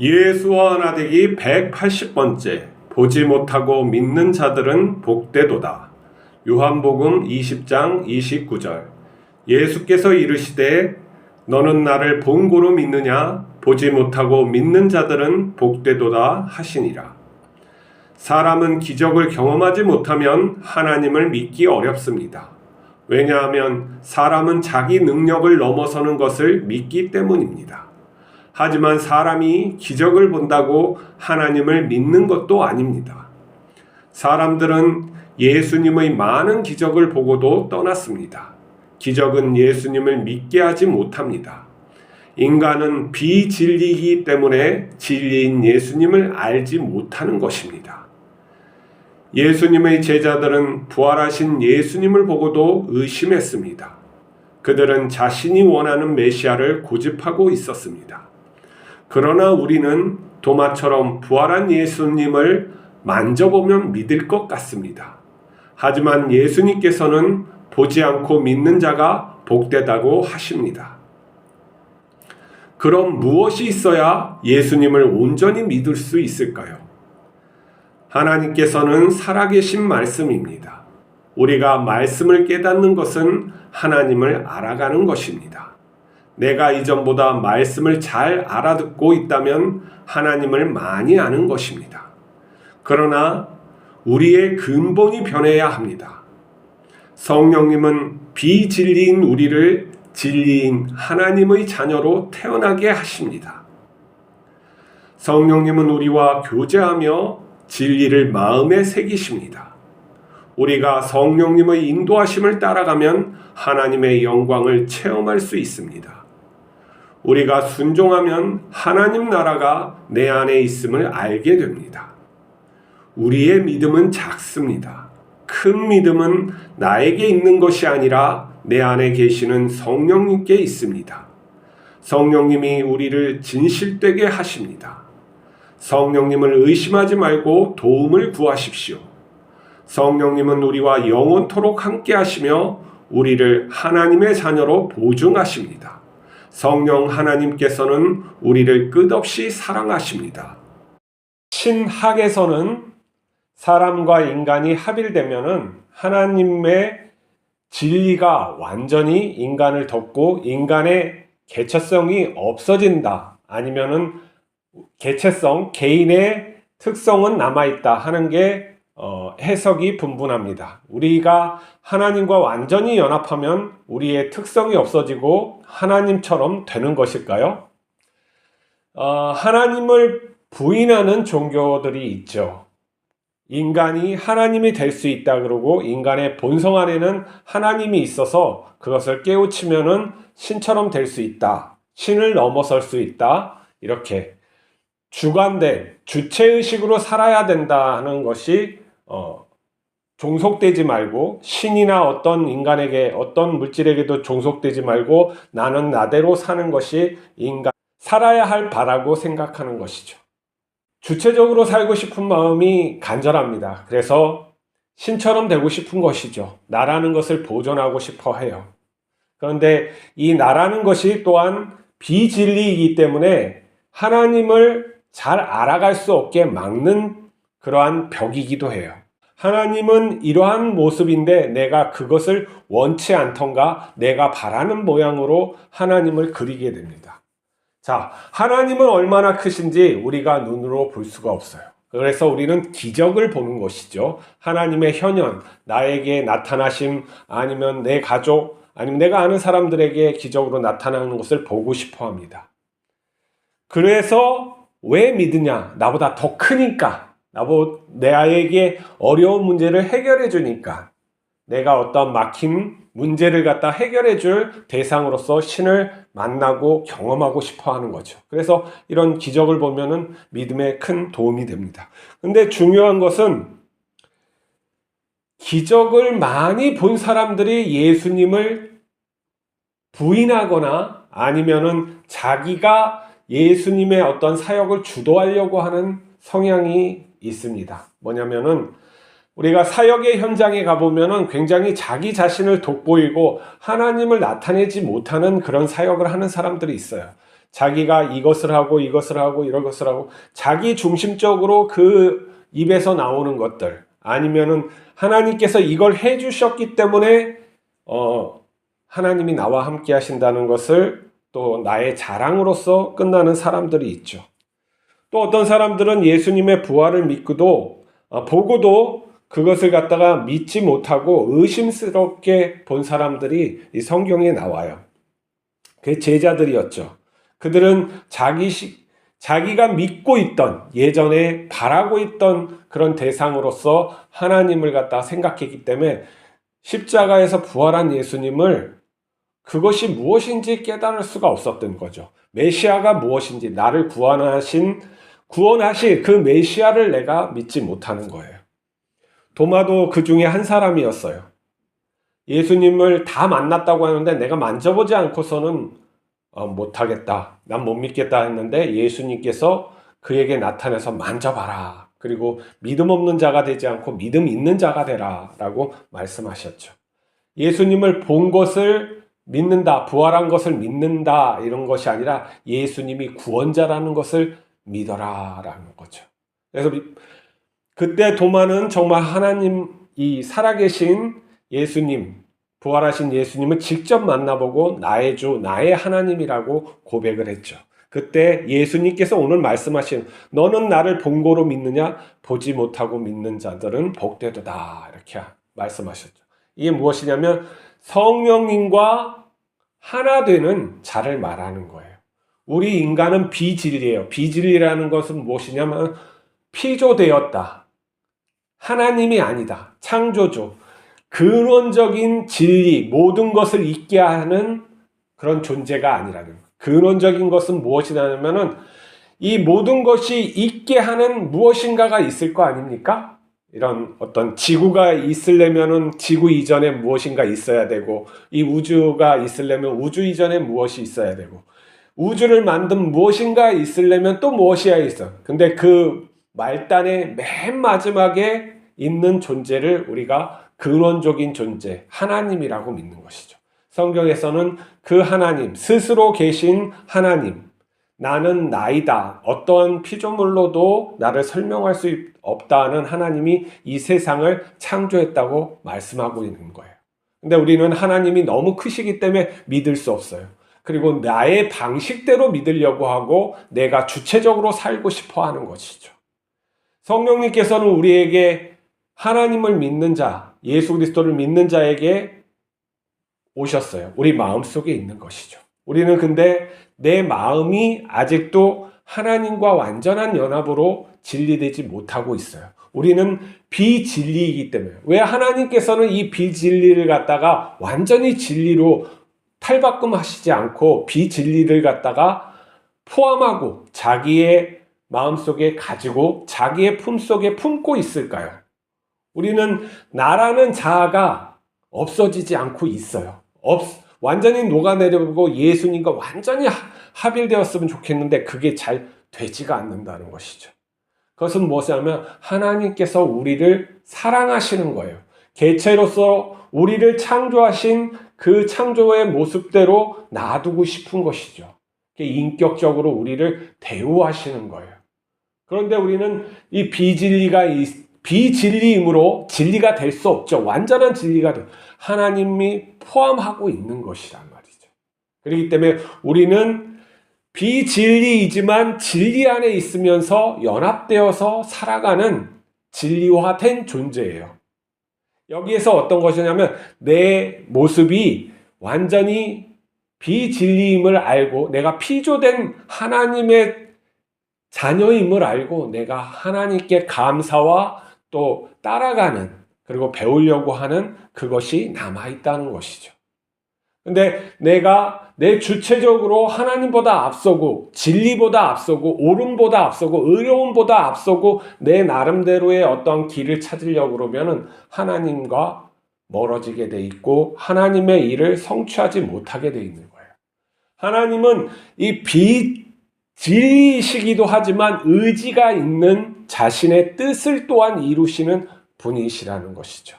예수와 하나 되기 180번째 보지 못하고 믿는 자들은 복되도다. 요한복음 20장 29절 예수께서 이르시되 너는 나를 본고로 믿느냐 보지 못하고 믿는 자들은 복되도다 하시니라. 사람은 기적을 경험하지 못하면 하나님을 믿기 어렵습니다. 왜냐하면 사람은 자기 능력을 넘어서는 것을 믿기 때문입니다. 하지만 사람이 기적을 본다고 하나님을 믿는 것도 아닙니다. 사람들은 예수님의 많은 기적을 보고도 떠났습니다. 기적은 예수님을 믿게 하지 못합니다. 인간은 비진리이기 때문에 진리인 예수님을 알지 못하는 것입니다. 예수님의 제자들은 부활하신 예수님을 보고도 의심했습니다. 그들은 자신이 원하는 메시아를 고집하고 있었습니다. 그러나 우리는 도마처럼 부활한 예수님을 만져보면 믿을 것 같습니다. 하지만 예수님께서는 보지 않고 믿는 자가 복되다고 하십니다. 그럼 무엇이 있어야 예수님을 온전히 믿을 수 있을까요? 하나님께서는 살아계신 말씀입니다. 우리가 말씀을 깨닫는 것은 하나님을 알아가는 것입니다. 내가 이전보다 말씀을 잘 알아듣고 있다면 하나님을 많이 아는 것입니다. 그러나 우리의 근본이 변해야 합니다. 성령님은 비진리인 우리를 진리인 하나님의 자녀로 태어나게 하십니다. 성령님은 우리와 교제하며 진리를 마음에 새기십니다. 우리가 성령님의 인도하심을 따라가면 하나님의 영광을 체험할 수 있습니다. 우리가 순종하면 하나님 나라가 내 안에 있음을 알게 됩니다. 우리의 믿음은 작습니다. 큰 믿음은 나에게 있는 것이 아니라 내 안에 계시는 성령님께 있습니다. 성령님이 우리를 진실되게 하십니다. 성령님을 의심하지 말고 도움을 구하십시오. 성령님은 우리와 영원토록 함께 하시며 우리를 하나님의 자녀로 보증하십니다. 성령 하나님께서는 우리를 끝없이 사랑하십니다. 신학에서는 사람과 인간이 합일되면은 하나님의 진리가 완전히 인간을 덮고 인간의 개체성이 없어진다. 아니면은 개체성, 개인의 특성은 남아있다 하는 게 어, 해석이 분분합니다. 우리가 하나님과 완전히 연합하면 우리의 특성이 없어지고 하나님처럼 되는 것일까요? 어, 하나님을 부인하는 종교들이 있죠. 인간이 하나님이 될 수 있다 그러고 인간의 본성 안에는 하나님이 있어서 그것을 깨우치면은 신처럼 될 수 있다. 신을 넘어설 수 있다. 이렇게 주관된 주체의식으로 살아야 된다는 것이 어, 종속되지 말고 신이나 어떤 인간에게 어떤 물질에게도 종속되지 말고 나는 나대로 사는 것이 인간 살아야 할 바라고 생각하는 것이죠. 주체적으로 살고 싶은 마음이 간절합니다. 그래서 신처럼 되고 싶은 것이죠. 나라는 것을 보존하고 싶어 해요. 그런데 이 나라는 것이 또한 비진리이기 때문에 하나님을 잘 알아갈 수 없게 막는 그러한 벽이기도 해요. 하나님은 이러한 모습인데 내가 그것을 원치 않던가 내가 바라는 모양으로 하나님을 그리게 됩니다. 자, 하나님은 얼마나 크신지 우리가 눈으로 볼 수가 없어요. 그래서 우리는 기적을 보는 것이죠. 하나님의 현현, 나에게 나타나심, 아니면 내 가족, 아니면 내가 아는 사람들에게 기적으로 나타나는 것을 보고 싶어 합니다. 그래서 왜 믿으냐? 나보다 더 크니까. 나보, 내 아이에게 어려운 문제를 해결해 주니까. 내가 어떤 막힌 문제를 갖다 해결해 줄 대상으로서 신을 만나고 경험하고 싶어 하는 거죠. 그래서 이런 기적을 보면은 믿음에 큰 도움이 됩니다. 근데 중요한 것은 기적을 많이 본 사람들이 예수님을 부인하거나 아니면은 자기가 예수님의 어떤 사역을 주도하려고 하는 성향이 있습니다. 뭐냐면은 우리가 사역의 현장에 가보면은 굉장히 자기 자신을 돋보이고 하나님을 나타내지 못하는 그런 사역을 하는 사람들이 있어요. 자기가 이것을 하고 이것을 하고 이런 것을 하고 자기 중심적으로 그 입에서 나오는 것들 아니면은 하나님께서 이걸 해 주셨기 때문에 어 하나님이 나와 함께 하신다는 것을 또 나의 자랑으로서 끝나는 사람들이 있죠. 또 어떤 사람들은 예수님의 부활을 믿고도 어, 보고도 그것을 갖다가 믿지 못하고 의심스럽게 본 사람들이 이 성경에 나와요. 그 제자들이었죠. 그들은 자기 시, 자기가 믿고 있던 예전에 바라고 있던 그런 대상으로서 하나님을 갖다 생각했기 때문에 십자가에서 부활한 예수님을 그것이 무엇인지 깨달을 수가 없었던 거죠. 메시아가 무엇인지 나를 구원하신 구원하실 그 메시아를 내가 믿지 못하는 거예요. 도마도 그 중에 한 사람이었어요. 예수님을 다 만났다고 하는데 내가 만져보지 않고서는 어, 못하겠다. 난 못 믿겠다 했는데 예수님께서 그에게 나타나서 만져봐라. 그리고 믿음 없는 자가 되지 않고 믿음 있는 자가 되라. 라고 말씀하셨죠. 예수님을 본 것을 믿는다. 부활한 것을 믿는다. 이런 것이 아니라 예수님이 구원자라는 것을 믿어라. 라는 거죠. 그래서 그때 도마는 정말 하나님 이 살아계신 예수님, 부활하신 예수님을 직접 만나보고 나의 주, 나의 하나님이라고 고백을 했죠. 그때 예수님께서 오늘 말씀하신 너는 나를 본고로 믿느냐 보지 못하고 믿는 자들은 복되도다 이렇게 말씀하셨죠. 이게 무엇이냐면 성령님과 하나 되는 자를 말하는 거예요. 우리 인간은 비진리예요. 비진리라는 것은 무엇이냐면 피조되었다. 하나님이 아니다. 창조주. 근원적인 진리, 모든 것을 있게 하는 그런 존재가 아니라는 것. 근원적인 것은 무엇이냐면은 이 모든 것이 있게 하는 무엇인가가 있을 거 아닙니까? 이런 어떤 지구가 있으려면은 지구 이전에 무엇인가 있어야 되고 이 우주가 있으려면 우주 이전에 무엇이 있어야 되고 우주를 만든 무엇인가 있으려면 또 무엇이야 있어. 근데 그 말단의 맨 마지막에 있는 존재를 우리가 근원적인 존재, 하나님이라고 믿는 것이죠. 성경에서는 그 하나님, 스스로 계신 하나님, 나는 나이다. 어떠한 피조물로도 나를 설명할 수 없다는 하나님이 이 세상을 창조했다고 말씀하고 있는 거예요. 근데 우리는 하나님이 너무 크시기 때문에 믿을 수 없어요. 그리고 나의 방식대로 믿으려고 하고 내가 주체적으로 살고 싶어 하는 것이죠. 성령님께서는 우리에게 하나님을 믿는 자, 예수 그리스도를 믿는 자에게 오셨어요. 우리 마음 속에 있는 것이죠. 우리는 근데 내 마음이 아직도 하나님과 완전한 연합으로 진리되지 못하고 있어요. 우리는 비진리이기 때문에. 왜 하나님께서는 이 비진리를 갖다가 완전히 진리로 탈바꿈하시지 않고 비진리를 갖다가 포함하고 자기의 마음속에 가지고 자기의 품속에 품고 있을까요? 우리는 나라는 자아가 없어지지 않고 있어요. 없, 완전히 녹아내려고 예수님과 완전히 합일되었으면 좋겠는데 그게 잘 되지가 않는다는 것이죠. 그것은 무엇이냐면 하나님께서 우리를 사랑하시는 거예요. 개체로서 우리를 창조하신 그 창조의 모습대로 놔두고 싶은 것이죠. 인격적으로 우리를 대우하시는 거예요. 그런데 우리는 이 비진리가 비진리이므로 진리가 될 수 없죠. 완전한 진리가 돼. 하나님이 포함하고 있는 것이란 말이죠. 그렇기 때문에 우리는 비진리이지만 진리 안에 있으면서 연합되어서 살아가는 진리화된 존재예요. 여기에서 어떤 것이냐면 내 모습이 완전히 비진리임을 알고 내가 피조된 하나님의 자녀임을 알고 내가 하나님께 감사와 또 따라가는 그리고 배우려고 하는 그것이 남아 있다는 것이죠. 근데 내가 내 주체적으로 하나님보다 앞서고 진리보다 앞서고 옳음보다 앞서고 의로움보다 앞서고 내 나름대로의 어떤 길을 찾으려고 그러면은 하나님과 멀어지게 돼 있고 하나님의 일을 성취하지 못하게 돼 있는 거예요. 하나님은 이 비진리이시기도 하지만 의지가 있는 자신의 뜻을 또한 이루시는 분이시라는 것이죠.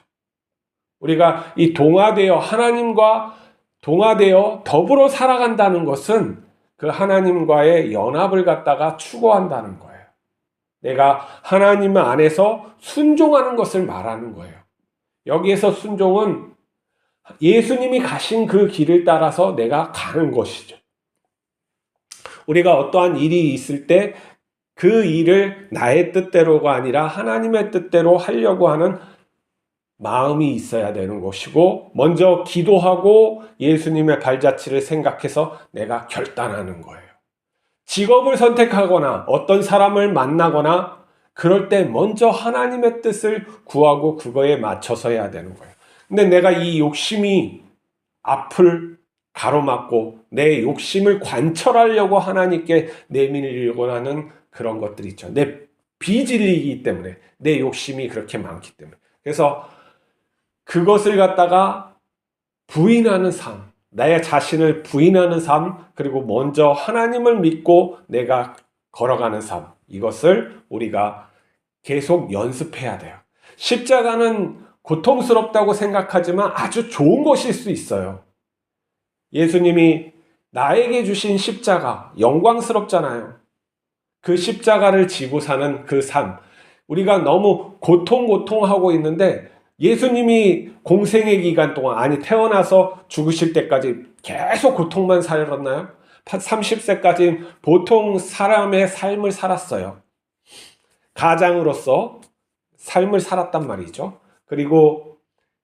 우리가 이 동화되어 하나님과 동화되어 더불어 살아간다는 것은 그 하나님과의 연합을 갖다가 추구한다는 거예요. 내가 하나님 안에서 순종하는 것을 말하는 거예요. 여기에서 순종은 예수님이 가신 그 길을 따라서 내가 가는 것이죠. 우리가 어떠한 일이 있을 때 그 일을 나의 뜻대로가 아니라 하나님의 뜻대로 하려고 하는 마음이 있어야 되는 것이고, 먼저 기도하고 예수님의 발자취를 생각해서 내가 결단하는 거예요. 직업을 선택하거나 어떤 사람을 만나거나 그럴 때 먼저 하나님의 뜻을 구하고 그거에 맞춰서 해야 되는 거예요. 근데 내가 이 욕심이 앞을 가로막고 내 욕심을 관철하려고 하나님께 내밀려고 하는 그런 것들이 있죠. 내 비질리기 때문에 내 욕심이 그렇게 많기 때문에. 그래서 그것을 갖다가 부인하는 삶, 나의 자신을 부인하는 삶, 그리고 먼저 하나님을 믿고 내가 걸어가는 삶, 이것을 우리가 계속 연습해야 돼요. 십자가는 고통스럽다고 생각하지만 아주 좋은 것일 수 있어요. 예수님이 나에게 주신 십자가, 영광스럽잖아요. 그 십자가를 지고 사는 그 삶. 우리가 너무 고통, 고통하고 있는데 예수님이 공생의 기간 동안, 아니, 태어나서 죽으실 때까지 계속 고통만 살았나요? 30세까지 보통 사람의 삶을 살았어요. 가장으로서 삶을 살았단 말이죠. 그리고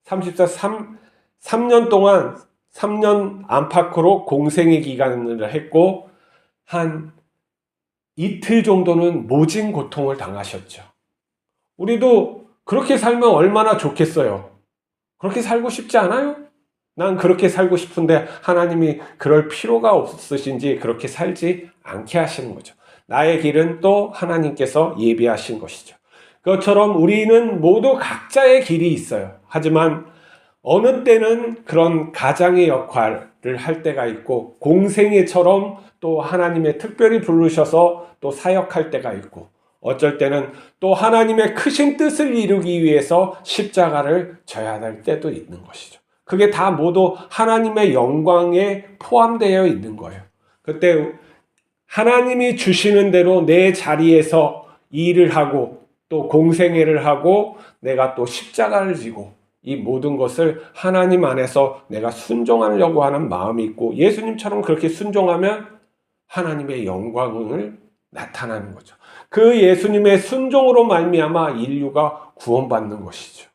30세 3, 3년 동안 3년 안팎으로 공생의 기간을 했고 한 이틀 정도는 모진 고통을 당하셨죠. 우리도 그렇게 살면 얼마나 좋겠어요. 그렇게 살고 싶지 않아요? 난 그렇게 살고 싶은데 하나님이 그럴 필요가 없으신지 그렇게 살지 않게 하시는 거죠. 나의 길은 또 하나님께서 예비하신 것이죠. 그것처럼 우리는 모두 각자의 길이 있어요. 하지만 어느 때는 그런 가장의 역할을 할 때가 있고 공생애처럼 또 하나님의 특별히 부르셔서 또 사역할 때가 있고 어쩔 때는 또 하나님의 크신 뜻을 이루기 위해서 십자가를 져야 할 때도 있는 것이죠. 그게 다 모두 하나님의 영광에 포함되어 있는 거예요. 그때 하나님이 주시는 대로 내 자리에서 일을 하고 또 공생애를 하고 내가 또 십자가를 지고 이 모든 것을 하나님 안에서 내가 순종하려고 하는 마음이 있고 예수님처럼 그렇게 순종하면 하나님의 영광을 나타나는 거죠. 그 예수님의 순종으로 말미암아 인류가 구원받는 것이죠.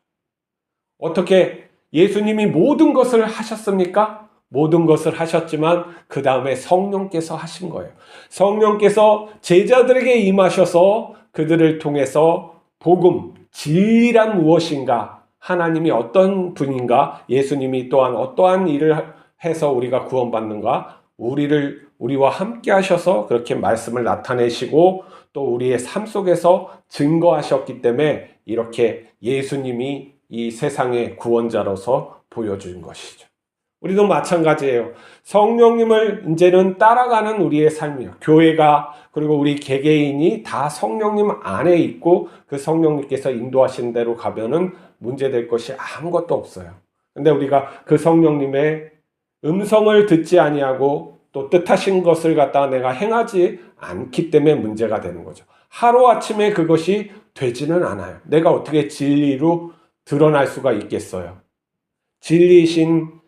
어떻게 예수님이 모든 것을 하셨습니까? 모든 것을 하셨지만 그 다음에 성령께서 하신 거예요. 성령께서 제자들에게 임하셔서 그들을 통해서 복음, 진리란 무엇인가, 하나님이 어떤 분인가, 예수님이 또한 어떠한 일을 해서 우리가 구원받는가, 우리를 우리와 함께 하셔서 그렇게 말씀을 나타내시고 또 우리의 삶 속에서 증거하셨기 때문에 이렇게 예수님이 이 세상의 구원자로서 보여준 것이죠. 우리도 마찬가지예요. 성령님을 이제는 따라가는 우리의 삶이요. 교회가 그리고 우리 개개인이 다 성령님 안에 있고 그 성령님께서 인도하신 대로 가면은 문제될 것이 아무것도 없어요. 근데 우리가 그 성령님의 음성을 듣지 아니하고 또 뜻하신 것을 갖다가 내가 행하지 않기 때문에 문제가 되는 거죠. 하루아침에 그것이 되지는 않아요. 내가 어떻게 진리로 드러날 수가 있겠어요. 진리신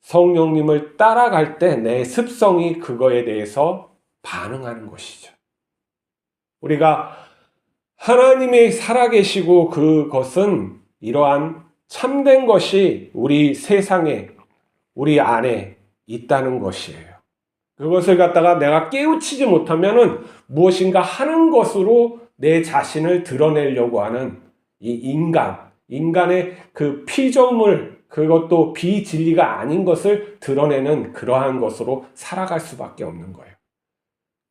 성령님을 따라갈 때 내 습성이 그거에 대해서 반응하는 것이죠. 우리가 하나님이 살아계시고 그것은 이러한 참된 것이 우리 세상에, 우리 안에 있다는 것이에요. 그것을 갖다가 내가 깨우치지 못하면은 무엇인가 하는 것으로 내 자신을 드러내려고 하는 이 인간, 인간의 그 피조물, 그것도 비진리가 아닌 것을 드러내는 그러한 것으로 살아갈 수밖에 없는 거예요.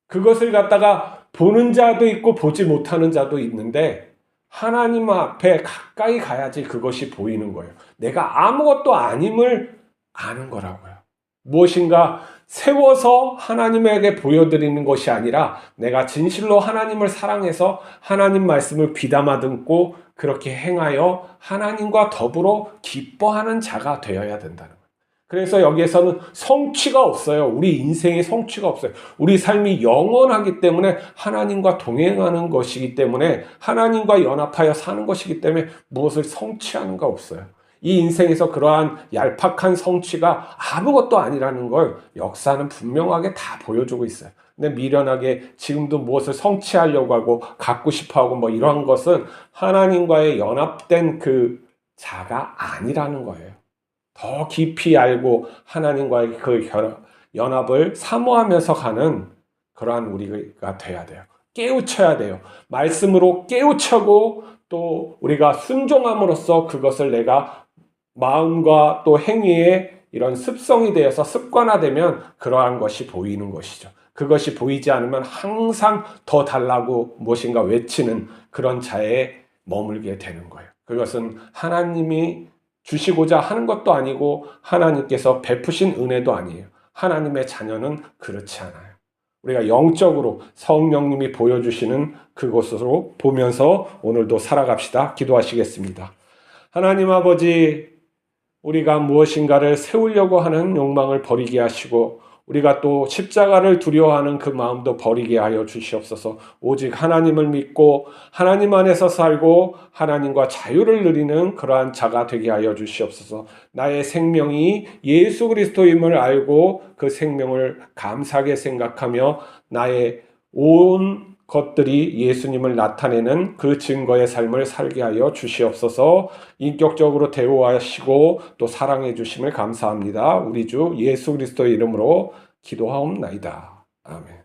그것을 갖다가 보는 자도 있고 보지 못하는 자도 있는데 하나님 앞에 가까이 가야지 그것이 보이는 거예요. 내가 아무것도 아님을 아는 거라고요. 무엇인가 세워서 하나님에게 보여드리는 것이 아니라 내가 진실로 하나님을 사랑해서 하나님 말씀을 귀담아 듣고 그렇게 행하여 하나님과 더불어 기뻐하는 자가 되어야 된다는 거예요. 그래서 여기에서는 성취가 없어요. 우리 인생에 성취가 없어요. 우리 삶이 영원하기 때문에 하나님과 동행하는 것이기 때문에 하나님과 연합하여 사는 것이기 때문에 무엇을 성취하는 가 없어요. 이 인생에서 그러한 얄팍한 성취가 아무것도 아니라는 걸 역사는 분명하게 다 보여주고 있어요. 근데 미련하게 지금도 무엇을 성취하려고 하고 갖고 싶어 하고 뭐 이러한 것은 하나님과의 연합된 그 자가 아니라는 거예요. 더 깊이 알고 하나님과의 그 결- 연합을 사모하면서 가는 그러한 우리가 돼야 돼요. 깨우쳐야 돼요. 말씀으로 깨우쳐고 또 우리가 순종함으로써 그것을 내가 마음과 또 행위에 이런 습성이 되어서 습관화되면 그러한 것이 보이는 것이죠. 그것이 보이지 않으면 항상 더 달라고 무엇인가 외치는 그런 자에 머물게 되는 거예요. 그것은 하나님이 주시고자 하는 것도 아니고 하나님께서 베푸신 은혜도 아니에요. 하나님의 자녀는 그렇지 않아요. 우리가 영적으로 성령님이 보여주시는 그곳으로 보면서 오늘도 살아갑시다. 기도하시겠습니다. 하나님 아버지, 우리가 무엇인가를 세우려고 하는 욕망을 버리게 하시고, 우리가 또 십자가를 두려워하는 그 마음도 버리게 하여 주시옵소서. 오직 하나님을 믿고 하나님 안에서 살고 하나님과 자유를 누리는 그러한 자가 되게 하여 주시옵소서. 나의 생명이 예수 그리스도임을 알고 그 생명을 감사하게 생각하며 나의 온 것들이 예수님을 나타내는 그 증거의 삶을 살게 하여 주시옵소서. 인격적으로 대우하시고 또 사랑해 주심을 감사합니다. 우리 주 예수 그리스도의 이름으로 기도하옵나이다. 아멘.